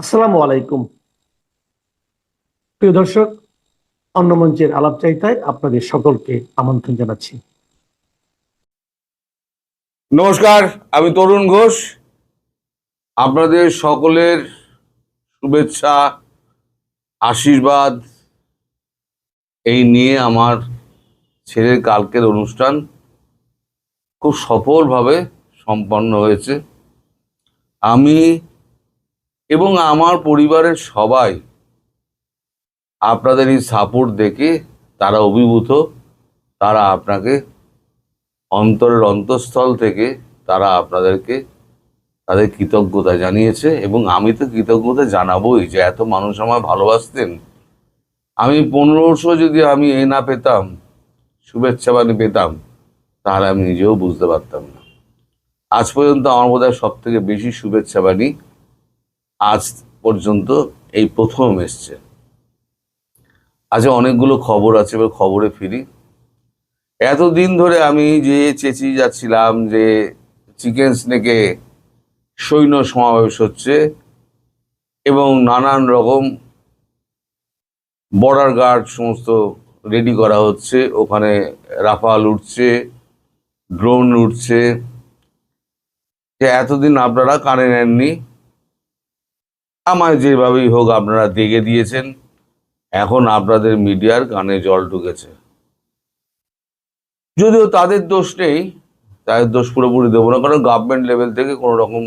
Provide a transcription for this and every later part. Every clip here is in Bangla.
আসসালামু আলাইকুম। প্রিয় দর্শক, অন্য মঞ্চের আলাপচারিতায় আপনাদের সকলকে আমন্ত্রণ জানাচ্ছি। নমস্কার, আমি তরুণ ঘোষ। আপনাদের সকলের শুভেচ্ছা, আশীর্বাদ, এই নিয়ে আমার ছেলের কালকের অনুষ্ঠান খুব সফলভাবে সম্পন্ন হয়েছে। আমি এবং আমার পরিবারের সবাই আপনাদের এই সাপোর্ট দেখে তারা অভিভূত, তারা আপনাকে অন্তরের অন্তঃস্থল থেকে তারা আপনাদেরকে তাদের কৃতজ্ঞতা জানিয়েছে এবং আমি তো কৃতজ্ঞতা জানাবোই যে এত মানুষ আমায় ভালোবাসতেন। আমি পনেরোশো যদি আমি এ না পেতাম, শুভেচ্ছা বাণী পেতাম, তাহলে আমি নিজেও বুঝতে পারতাম না। আজ পর্যন্ত আমার বোধ হয় সব থেকে বেশি শুভেচ্ছা বাণী আজ পর্যন্ত এই প্রথম এসছে। আজ অনেকগুলো খবর আছে, এবার খবরে ফিরি। এতদিন ধরে আমি যে চেঁচিয়ে যাচ্ছিলাম যে চিকেন স্নেকে সৈন্য সমাবেশ হচ্ছে এবং নানান রকম বর্ডার গার্ড সমস্ত রেডি করা হচ্ছে, ওখানে রাফাল উঠছে, ড্রোন উঠছে। যে এতদিন আপনারা কানে নেননি আমায় যেভাবেই হোক আপনারা দেখে দিয়েছেন, এখন আপনাদের মিডিয়ার কানে জল ঢুকেছে। যদিও তাদের দোষ নেই, তাদের দোষ পুরোপুরি দেবো না, কারণ গভর্নমেন্ট লেভেল থেকে কোনো রকম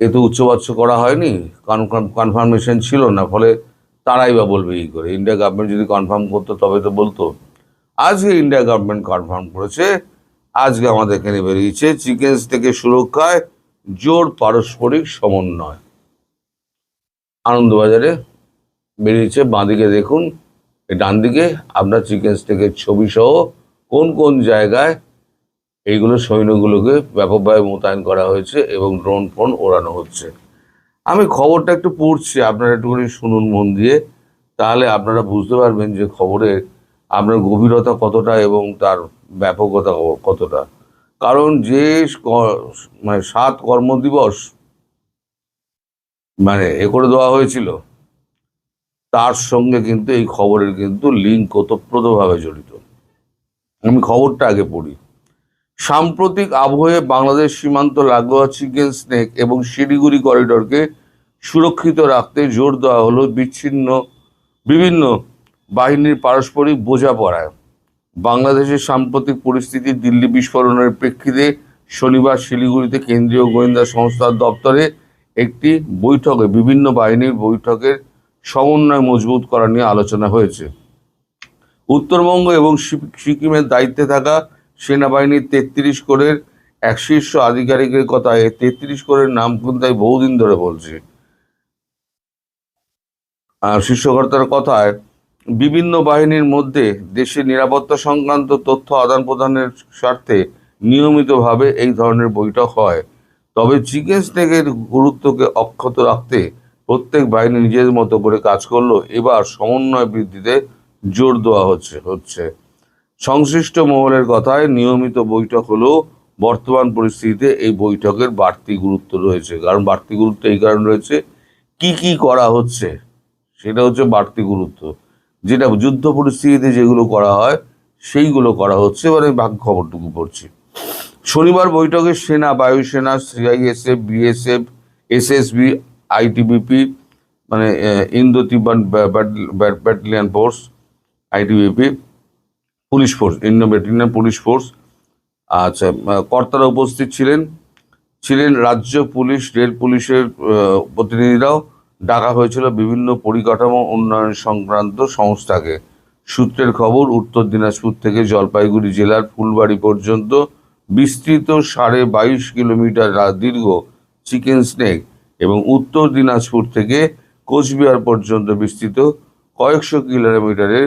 এত উচ্চবাচ্য করা হয়নি কনফার্মেশন ছিল না, ফলে তারাই বা বলবে এই করে। ইন্ডিয়া গভর্নমেন্ট যদি কনফার্ম করতো, তবে তো বলতো। আজকে ইন্ডিয়া গভর্নমেন্ট কনফার্ম করেছে, আজকে আমাদের এখানে বেরিয়েছে, চিকেন্স থেকে সুরক্ষায় জোর পারস্পরিক সমন্বয়। আনন্দবাজারে বেরিয়েছে। বাঁদিকে দেখুন ডান দিকে আপনার চিকেন স্টেকের ছবি সহ কোন কোন জায়গায় এইগুলো সৈন্যগুলোকে ব্যাপকভাবে মোতায়েন করা হয়েছে এবং ড্রোন ফোন ওড়ানো হচ্ছে। আমি খবরটা একটু পড়ছি, আপনারা একটুখানি শুনুন মন দিয়ে, তাহলে আপনারা বুঝতে পারবেন যে খবরে আপনার গভীরতা কতটা এবং তার ব্যাপকতা কতটা। কারণ যে মানে সাত কর্মদিবস মানে এ করে দেওয়া হয়েছিল। তার সঙ্গে কিন্তু এই খবরের কিন্তু লিঙ্ক ওতপ্রোতভাবে জড়িত। আমি খবরটা আগে পড়ি। সাম্প্রতিক আবহে বাংলাদেশ সীমান্ত লাগোয়া চিকেন স্নেক এবং শিলিগুড়ি করিডরকে সুরক্ষিত রাখতে জোর দেওয়া হলো বিচ্ছিন্ন, বিভিন্ন বাহিনীর পারস্পরিক বোঝাপড়ায়। বাংলাদেশের সাম্প্রতিক পরিস্থিতি দিল্লি বিস্ফোরণের প্রেক্ষিতে শনিবার শিলিগুড়িতে কেন্দ্রীয় গোয়েন্দা সংস্থার দপ্তরে একটি বৈঠকে, বিভিন্ন বাহিনীর বৈঠকের সমন্বয় মজবুত করা নিয়ে আলোচনা হয়েছে। উত্তরবঙ্গ এবং সিকিমের দায়িত্বে থাকা সেনাবাহিনীর তেত্রিশ কোরের এক শীর্ষ আধিকারিকের কথা কথায় তেত্রিশ কোরের নাম কিন্তু বহুদিন ধরে বলছে। আর শীর্ষকর্তার কথায়, বিভিন্ন বাহিনীর মধ্যে দেশের নিরাপত্তা সংক্রান্ত তথ্য আদান প্রদানের স্বার্থে নিয়মিতভাবে এই ধরনের বৈঠক হয়। তবে চিকেন স্নেকের গুরুত্বকে অক্ষত রাখতে প্রত্যেক বাহিনী নিজের মতো করে কাজ করল। এবার সমন্বয় বৃদ্ধিতে জোর দেওয়া হচ্ছে হচ্ছে। সংশ্লিষ্ট মহলের কথায় নিয়মিত বৈঠক হলেও বর্তমান পরিস্থিতিতে এই বৈঠকের বাড়তি গুরুত্ব রয়েছে। কারণ বাড়তি গুরুত্ব এই কারণ রয়েছে, কি কি করা হচ্ছে সেটা হচ্ছে বাড়তি গুরুত্ব। যেটা যুদ্ধ পরিস্থিতিতে যেগুলো করা হয়, সেইগুলো করা হচ্ছে, এবারে বাকি খবরটুকু পড়ছি। শনিবার বৈঠকে সেনা, বায়ুসেনা, সিআইএসএফ, বিএসএফ, এসএসবি, আইটিবিপি মানে ইন্দো তিব্বত battalion force, ITBP, police force, Indo battalion police force. আচ্ছা কর্তারা উপস্থিত ছিলেন। ছিলেন রাজ্য পুলিশ, রেল পুলিশের প্রতিনিধিরাও। ডাকা হয়েছিল বিভিন্ন পরিকাঠামো উন্নয়ন সংক্রান্ত সংস্থাকে। সূত্রের খবর, উত্তর দিনাজপুর থেকে জলপাইগুড়ি জেলার ফুলবাড়ি পর্যন্ত বিস্তৃত সাড়ে বাইশ কিলোমিটার দীর্ঘ চিকেন স্নেক এবং উত্তর দিনাজপুর থেকে কোচবিহার পর্যন্ত বিস্তৃত কয়েকশো কিলোমিটারের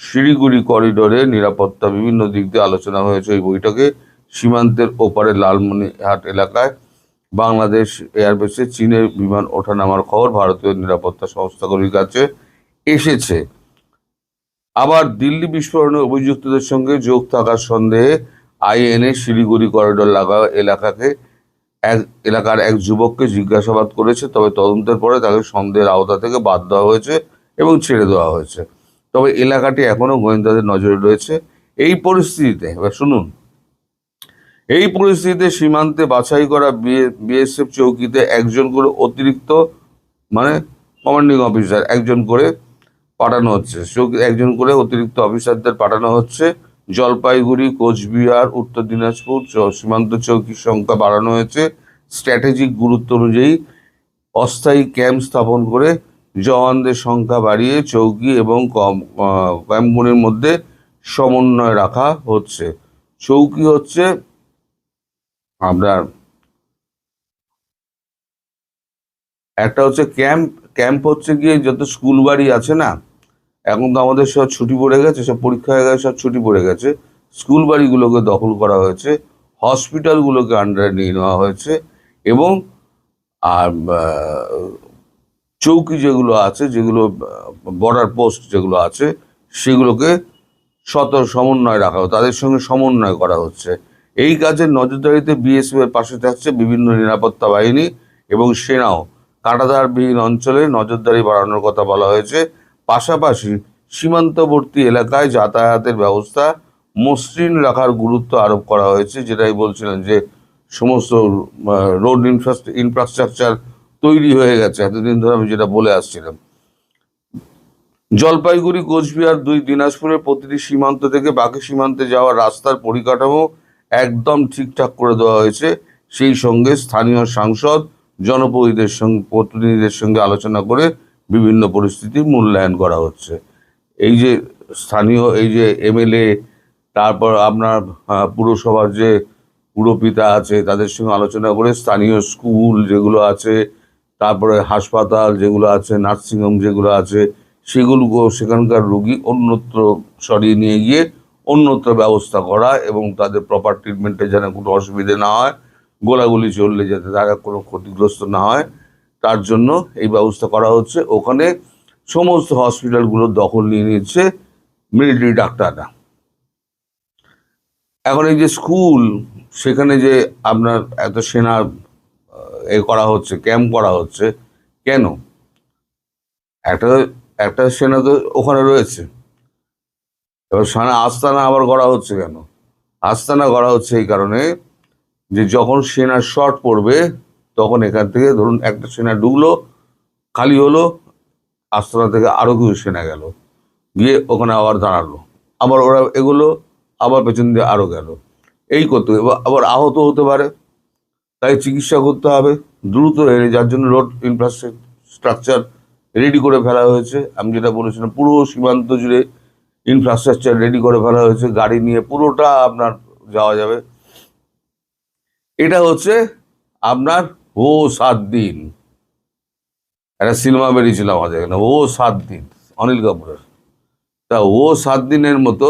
শিলিগুড়ি করিডোরে নিরাপত্তা বিভিন্ন দিক দিয়ে আলোচনা হয়েছে। এই বৈঠকে সীমান্তের ওপারে লালমনিহাট এলাকায় বাংলাদেশ এয়ারবেসে চীনের বিমান ওঠানামার খবর ভারতীয় নিরাপত্তা সংস্থাগুলির কাছে এসেছে। আবার দিল্লি বিস্ফোরণে অভিযুক্তদের সঙ্গে যোগ থাকার সন্দেহে আইএনএ শিলিগুড়ি করিডোর লাগা এলাকাকে এক, এলাকার এক যুবককে জিজ্ঞাসাবাদ করেছে, তবে তদন্তের পরে তাকে সন্দেহের আওতা থেকে বাদ দেওয়া হয়েছে এবং ছেড়ে দেওয়া হয়েছে। তবে এলাকাটি এখনও গোয়েন্দাদের নজরে রয়েছে। এই পরিস্থিতিতে, এবার শুনুন। এই পরিস্থিতিতে সীমান্তে বাছাই করা বিএসএফ চৌকিতে একজন করে অতিরিক্ত মানে কমান্ডিং অফিসার একজন করে পাঠানো হচ্ছে। একজন করে অতিরিক্ত অফিসারদের পাঠানো হচ্ছে। জলপাইগুড়ি, কোচবিহার, উত্তর দিনাজপুর সীমান্ত চৌকির সংখ্যা বাড়ানো হয়েছে। স্ট্র্যাটেজিক গুরুত্ব অনুযায়ী অস্থায়ী ক্যাম্প স্থাপন করে জওয়ানদের সংখ্যা বাড়িয়ে চৌকি এবং কম ক্যাম্পগুলির মধ্যে সমন্বয় রাখা হচ্ছে। চৌকি হচ্ছে আপনার একটা হচ্ছে ক্যাম্প ক্যাম্প হচ্ছে গিয়ে যত স্কুল বাড়ি আছে না এখন তো আমাদের সব ছুটি পড়ে গেছে, সব পরীক্ষা হয়ে গেছে, সব ছুটি পড়ে গেছে। স্কুল বাড়িগুলোকে দখল করা হয়েছে, হসপিটালগুলোকে আন্ডারে নিয়ে নেওয়া হয়েছে এবং, আর চৌকি যেগুলো আছে, যেগুলো বর্ডার পোস্ট যেগুলো আছে, সেগুলোকে শত সমন্বয় রাখা হয় তাদের সঙ্গে সমন্বয় করা হচ্ছে। এই কাজের নজরদারিতে বিএসএফ এর পাশে থাকছে বিভিন্ন নিরাপত্তা বাহিনী এবং সেনাও। কাটাতারবিহীন অঞ্চলে নজরদারি বাড়ানোর কথা বলা হয়েছে। পাশাপাশি সীমান্তবর্তী এলাকায় যাতায়াতের ব্যবস্থা মসৃণ রাখার গুরুত্ব আরোপ করা হয়েছে। যেটাই বলছিলেন যে সমস্ত রোড ইনফ্রাস্ট্রাকচার তৈরি হয়ে গেছে। এতদিন ধরে আমি যেটা বলে আসছিলাম। জলপাইগুড়ি, কোচবিহার দুই, দিনাজপুরের প্রতিটি সীমান্ত থেকে বাকি সীমান্তে যাওয়ার রাস্তার পরিকাঠামো একদম ঠিকঠাক করে দেওয়া হয়েছে। সেই সঙ্গে স্থানীয় সাংসদ, জনপ্রতিনিধিদের সঙ্গে প্রতিনিধিদের সঙ্গে আলোচনা করে বিভিন্ন পরিস্থিতি মূল্যায়ন করা হচ্ছে। এই যে স্থানীয়, এই যে এমএলএ, তারপর আপনার পুরসভার যে পুরপিতা আছে, তাদের সঙ্গে আলোচনা করে স্থানীয় স্কুল যেগুলো আছে, তারপরে হাসপাতাল যেগুলো আছে, নার্সিংহোম যেগুলো আছে সেগুলো সেখানকার রুগী অন্যত্র সরিয়ে নিয়ে গিয়ে অন্যত্র ব্যবস্থা করা এবং তাদের প্রপার ট্রিটমেন্টে যেন কোনো অসুবিধে না হয়, গোলাগুলি চললে যাতে তারা কোনো ক্ষতিগ্রস্ত না হয়। তার জন্য এই ব্যবস্থা করা হচ্ছে। ওখানে সমস্ত হসপিটালগুলো দখল নিয়ে নিচ্ছে মিলিটারি ডাক্তাররা। এখন এই যে স্কুল, সেখানে যে আপনার এত সেনা এ করা হচ্ছে, ক্যাম্প করা হচ্ছে, কেন? একটা একটা সেনা তো ওখানে রয়েছে। এবার সেনা আস্তানা আবার করা হচ্ছে কেন? আস্তানা করা হচ্ছে এই কারণে যে যখন সেনার শর্ট পড়বে তখন এখান থেকে ধরুন একটা সেনা ডুবলো খালি হলো, আস্তানা থেকে আরও কিছু সেনা গেল। গিয়ে ওখানে আবার দাঁড়াল। আবার ওরা এগুলো, আবার পেছন দিয়ে আরও গেল। এই করতে আবার আহত হতে পারে। তাই চিকিৎসা করতে হবে। দ্রুত এনে যার জন্য রোড ইনফ্রাস্ট্রাকচার রেডি করে ফেলা হয়েছে। আমি যেটা বলেছিলাম, পুরো সীমান্ত জুড়ে ইনফ্রাস্ট্রাকচার রেডি করে ফেলা হয়েছে। গাড়ি নিয়ে পুরোটা আপনার যাওয়া যাবে। এটা হচ্ছে আপনার ও সাত দিন। একটা সিনেমা বেরিয়েছিল আমাদের এখানে, ও সাত দিন, অনিল কাপুরের। তা ও সাত দিনের মতো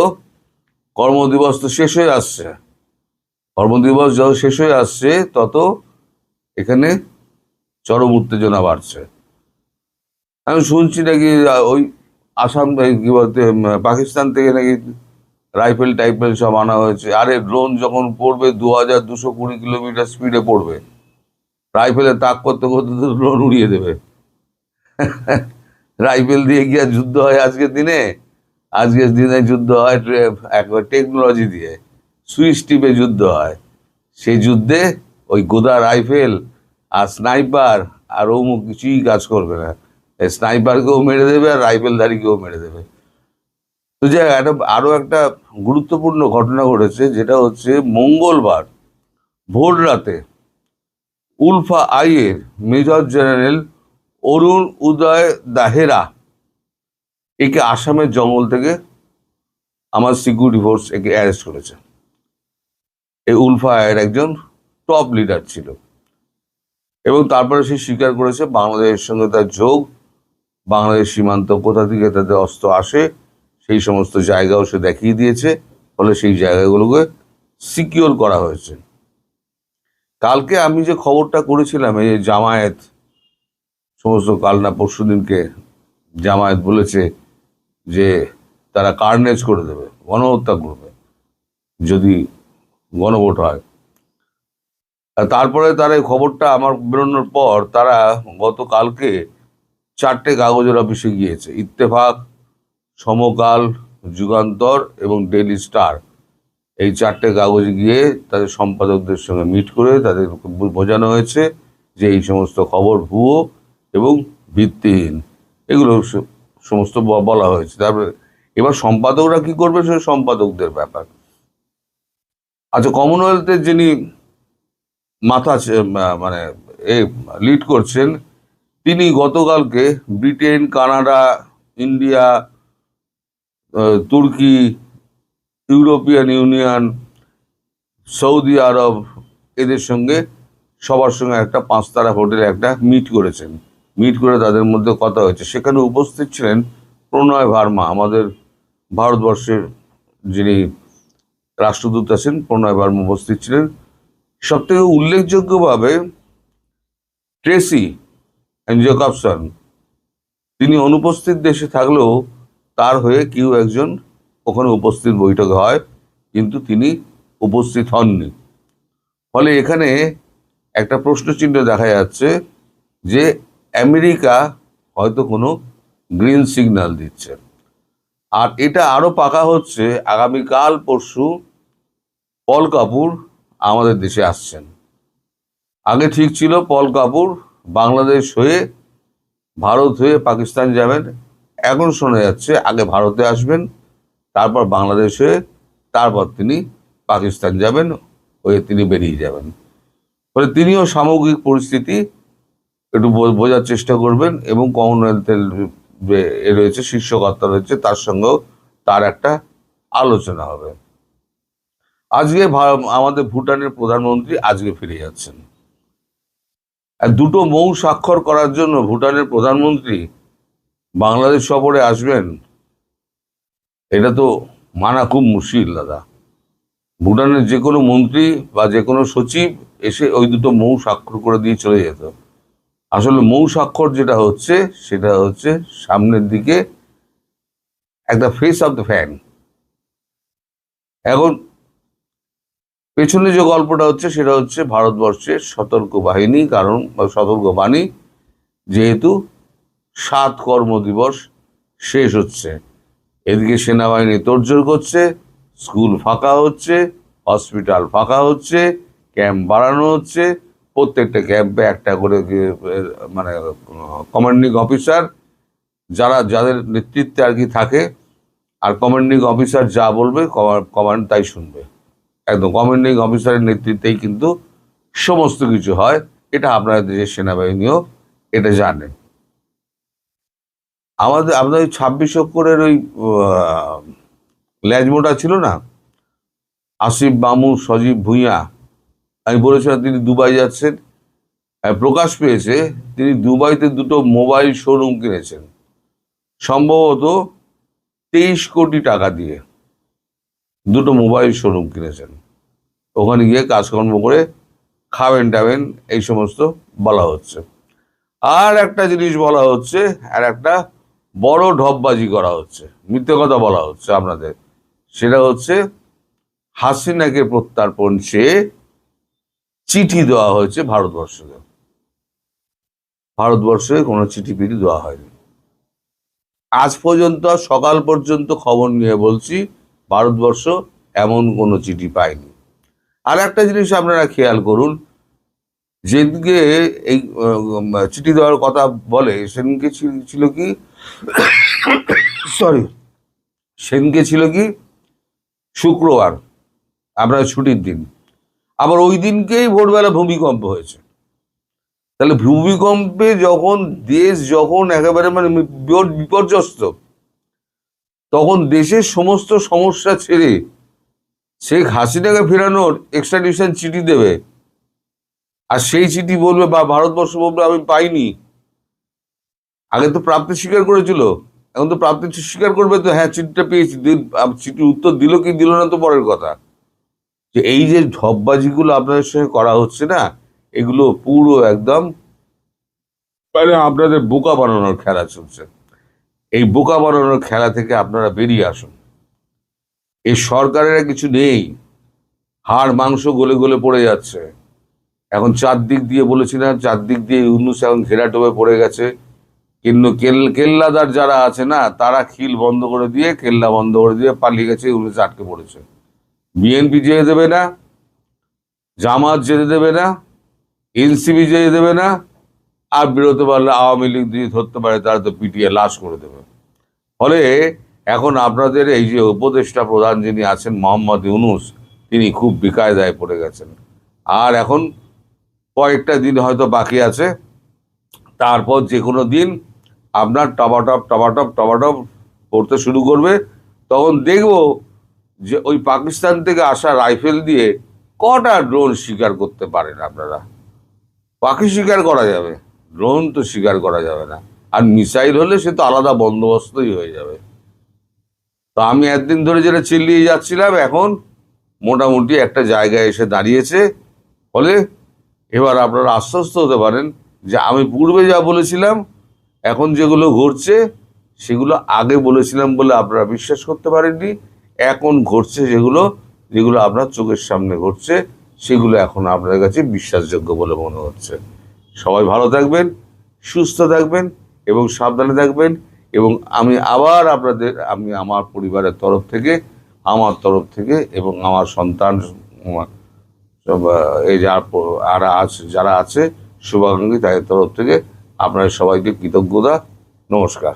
কর্মদিবস তো শেষ হয়ে আসছে। কর্মদিবস যত শেষ হয়ে আসছে, তত এখানে চরম উত্তেজনা বাড়ছে। আমি শুনছি নাকি ওই আসাম কি বলতে পাকিস্তান থেকে নাকি রাইফেল টাইফেল সব আনা হয়েছে। আরে ড্রোন যখন পড়বে দু হাজার দুশো কুড়ি কিলোমিটার স্পিডে পড়বে। রাইফেলে তাক করতে করতে তো ড্রোন উড়িয়ে দেবে। রাইফেল দিয়ে আর যুদ্ধ হয় আজকের দিনে? আজকের দিনে যুদ্ধ হয় একবার টেকনোলজি দিয়ে। সুইচ টিপে যুদ্ধ হয়। সেই যুদ্ধে ওই গোদা রাইফেল আর স্নাইপার আর অমুক কিছুই কাজ করবে না। স্নাইপারকেও মেরে দেবে আর রাইফেলধারীকেও মেরে দেবে। তো যে একটা আরও একটা গুরুত্বপূর্ণ ঘটনা ঘটেছে, যেটা হচ্ছে মঙ্গলবার ভোর রাতে উলফা আইয়ের মেজর জেনারেল অরুণ উদয় দাহেরা একে আসামের জঙ্গল থেকে আমার সিকিউরিটি ফোর্স একে অ্যারেস্ট করেছে। এই উলফা আয়ের একজন টপ লিডার ছিল এবং তারপরে সে স্বীকার করেছে বাংলাদেশের সঙ্গে তার যোগ, বাংলাদেশ সীমান্ত কোথা থেকে তাদের অস্ত্র আসে, সেই সমস্ত জায়গাও সে দেখিয়ে দিয়েছে, ফলে সেই জায়গাগুলোকে সিকিওর করা হয়েছে। কালকে আমি যে খবরটা করেছিলাম, এই জামায়াত, সমস্ত কাল না পরশু দিনকে জামায়াত বলেছে যে তারা কার্নেজ করে দেবে, গণহত্যা করবে, যদি গণভোট হয়। তারপরে তারা এই খবরটা আমার বেরোনোর পর তারা গতকালকে চারটে কাগজের অফিসে গিয়েছে, ইত্তেফাক, সমকাল, যুগান্তর এবং ডেইলি স্টার এই চারটে কাগজে গিয়ে তাদের সম্পাদকদের সঙ্গে মিট করে তাদের বোঝানো হয়েছে যে এই সমস্ত খবর ভুয়ো এবং ভিত্তিহীন। এগুলো সমস্ত বলা হয়েছে। তারপরে এবার সম্পাদকরা কি করবে সে সম্পাদকদের ব্যাপার। আচ্ছা কমনওয়েলথের যিনি মাথা মানে এ লিড করছেন, তিনি গতকালকে ব্রিটেন কানাডা ইন্ডিয়া তুর্কি ইউরোপিয়ান ইউনিয়ন, সৌদি আরব এদের সঙ্গে সবার সঙ্গে একটা পাঁচতারা হোটেলে একটা মিট করেছেন। মিট করে তাদের মধ্যে কথা হয়েছে। সেখানে উপস্থিত ছিলেন প্রণয় ভার্মা, আমাদের ভারতবর্ষের যিনি রাষ্ট্রদূত আছেন, প্রণয় ভার্মা উপস্থিত ছিলেন। সব থেকে উল্লেখযোগ্যভাবে ট্রেসি জেকবসন, তিনি অনুপস্থিত দেশে থাকলেও তার হয়ে কেউ একজন ওখানে উপস্থিত বৈঠক হয়, কিন্তু তিনি উপস্থিত হননি। ফলে এখানে একটা প্রশ্নচিহ্ন দেখা যাচ্ছে যে আমেরিকা হয়তো কোনো গ্রিন সিগন্যাল দিচ্ছে। আর এটা আরও পাকা হচ্ছে, আগামীকাল পরশু পল কাপুর আমাদের দেশে আসছেন। আগে ঠিক ছিল পল কাপুর বাংলাদেশ হয়ে, ভারত হয়ে পাকিস্তান যাবেন, এখন শোনা যাচ্ছে আগে ভারতে আসবেন। তারপর বাংলাদেশ হয়ে তারপর তিনি পাকিস্তান যাবেন, হয়ে তিনি বেরিয়ে যাবেন। ফলে তিনিও সামগ্রিক পরিস্থিতি একটু বোঝার চেষ্টা করবেন এবং কমনওয়েলথের এ রয়েছে, শীর্ষকর্তা রয়েছে, তার সঙ্গেও তার একটা আলোচনা হবে। আজকে আমাদের ভুটানের প্রধানমন্ত্রী আজকে ফিরে যাচ্ছেন। দুটো মৌ স্বাক্ষর করার জন্য ভুটানের প্রধানমন্ত্রী বাংলাদেশ সফরে আসবেন এটা তো মানা খুব মুশকিল, দাদা। ভুটানের যে কোনো মন্ত্রী বা যে কোনো সচিব এসে ওই দুটো মৌ স্বাক্ষর করে দিয়ে চলে যেত। আসলে মৌ স্বাক্ষর যেটা হচ্ছে, সেটা হচ্ছে সামনের দিকে একটা ফেস অফ দ্য ফ্যান এখন পেছনে যে গল্পটা হচ্ছে, সেটা হচ্ছে ভারতবর্ষের সতর্ক বাহিনী কারণ বা সতর্ক বাণী যেহেতু সাত কর্ম দিবস শেষ হচ্ছে। এদিকে সেনাবাহিনী তোড়জোড় করছে, স্কুল ফাঁকা হচ্ছে, হসপিটাল ফাঁকা হচ্ছে, ক্যাম্প বাড়ানো হচ্ছে, প্রত্যেকটা ক্যাম্পে একটা করে মানে কমান্ডিং অফিসার যারা, যাদের নেতৃত্বে আর কি থাকে, আর কমান্ডিং অফিসার যা বলবে কমান্ড তাই শুনবে। একদম কমান্ডিং অফিসারের নেতৃত্বেই কিন্তু সমস্ত কিছু হয়, এটা আপনাদের দেশের সেনাবাহিনীও, এটা জানে। আমাদের আপনাদের ওই ছাব্বিশ অক্ষরের ওই ল্যাজমোটা ছিল না? আসিফ, বামু, সজীব, ভুঁইয়া। আমি বলেছিলাম তিনি দুবাই যাচ্ছেন। প্রকাশ পেয়েছে, তিনি দুবাইতে দুটো মোবাইল শোরুম কিনেছেন। সম্ভবত তেইশ কোটি টাকা দিয়ে দুটো মোবাইল শোরুম কিনেছেন। ওখানে গিয়ে কাজকর্ম করে খাবেন টাবেন এই সমস্ত বলা হচ্ছে। আর একটা জিনিস বলা হচ্ছে, আর একটা বড় ঢপবাজি করা হচ্ছে। মিথ্যে কথা বলা হচ্ছে আপনাদের। সেটা হচ্ছে হাসিনাকে প্রত্যার্পণ চেয়ে চিঠি দেওয়া হয়েছে ভারতবর্ষকে। ভারতবর্ষে কোনো চিঠি পিঠি দেওয়া হয়নি। আজ পর্যন্ত সকাল পর্যন্ত খবর নিয়ে বলছি, ভারতবর্ষ এমন কোনো চিঠি পায়নি। আর একটা জিনিস আপনারা খেয়াল করুন যেদিকে এই চিঠি দেওয়ার কথা বলে, সেদিনকে ছিল কি? সরি সেদিনকে ছিল কি? শুক্রবার, আমরা ছুটির দিন। আবার ওই দিনকেই ভোরবেলা ভূমিকম্প হয়েছে। তাহলে ভূমিকম্পে যখন দেশ যখন একেবারে মানে বিপর্যস্ত, তখন দেশের সমস্ত সমস্যা ছেড়ে শেখ হাসিনাকে ফেরানোর এক্সট্রাডিশন চিঠি দেবে। আর সেই চিঠি বলবে, বা ভারতবর্ষ বলবে, আমি পাইনি। আগে তো প্রাপ্তি স্বীকার করেছিল, এখন তো প্রাপ্তি স্বীকার করবে তো হ্যাঁ চিঠিটা পেয়েছি চিঠির উত্তর দিল কি দিল না তো পরের কথা। যে এই যে ঢপবাজিগুলো আপনাদের সঙ্গে করা হচ্ছে না, এগুলো পুরো একদম মানে আপনাদের বোকা বানানোর খেলা চলছে। এই বোকা বানানোর খেলা থেকে আপনারা বেরিয়ে আসুন। এই সরকারের কিছু নেই। হাড়, মাংস গলে গলে পড়ে যাচ্ছে। এখন চারদিক দিয়ে বলেছিলাম চারদিক দিয়ে ইউনুস এখন ঘেরাটোপে পড়ে গেছে। কিন্তু কেল- কেল্লাদার যারা আছে না, তারা খিল বন্ধ করে দিয়ে, কেল্লা বন্ধ করে দিয়ে পালিয়ে গেছে ইউনুস আটকে পড়েছে। বিএনপি যেতে দেবে না, জামাত যেতে দেবে না এনসিবি যেতে দেবে না, আর বেরোতে পারলে আওয়ামী লীগ যদি ধরতে পারে, তারা তো পিটিয়ে লাশ করে দেবে। ফলে এখন আপনাদের এই যে উপদেষ্টা প্রধান যিনি আছেন, মোহাম্মদ ইউনুস, তিনি খুব বিকায়দায় পড়ে গেছেন। আর এখন কয়েকটা দিন হয়তো বাকি আছে, তারপর যে কোনো দিন আপনার টপাটপ টপাটপ টপাটপ করতে শুরু করবে। তখন দেখব যে ওই পাকিস্তান থেকে আসা রাইফেল দিয়ে কটা ড্রোন শিকার করতে পারেন আপনারা। পাখি শিকার করা যাবে, ড্রোন তো শিকার করা যাবে না। আর মিসাইল হলে সে তো আলাদা বন্দোবস্তই হয়ে যাবে। তো আমি একদিন ধরে যেটা চিল্লিয়ে যাচ্ছিলাম, এখন মোটামুটি একটা জায়গায় এসে দাঁড়িয়েছে। ফলে এবার আপনারা আশ্বস্ত হতে পারেন যে আমি পূর্বে যা বলেছিলাম এখন যেগুলো ঘটছে, সেগুলো আগে বলেছিলাম বলে আপনারা বিশ্বাস করতে পারেননি। এখন ঘটছে যেগুলো যেগুলো আপনার চোখের সামনে ঘটছে, সেগুলো এখন আপনার কাছে বিশ্বাসযোগ্য বলে মনে হচ্ছে। সবাই ভালো থাকবেন, সুস্থ থাকবেন এবং সাবধানে থাকবেন এবং আমি আবার আপনাদের, আমি আমার পরিবারের তরফ থেকে, আমার তরফ থেকে এবং আমার সন্তান এই যারা আছে যারা আছে, শুভাকাঙ্ক্ষী তাদের তরফ থেকে আপনাদের সবাইকে কৃতজ্ঞতা। নমস্কার।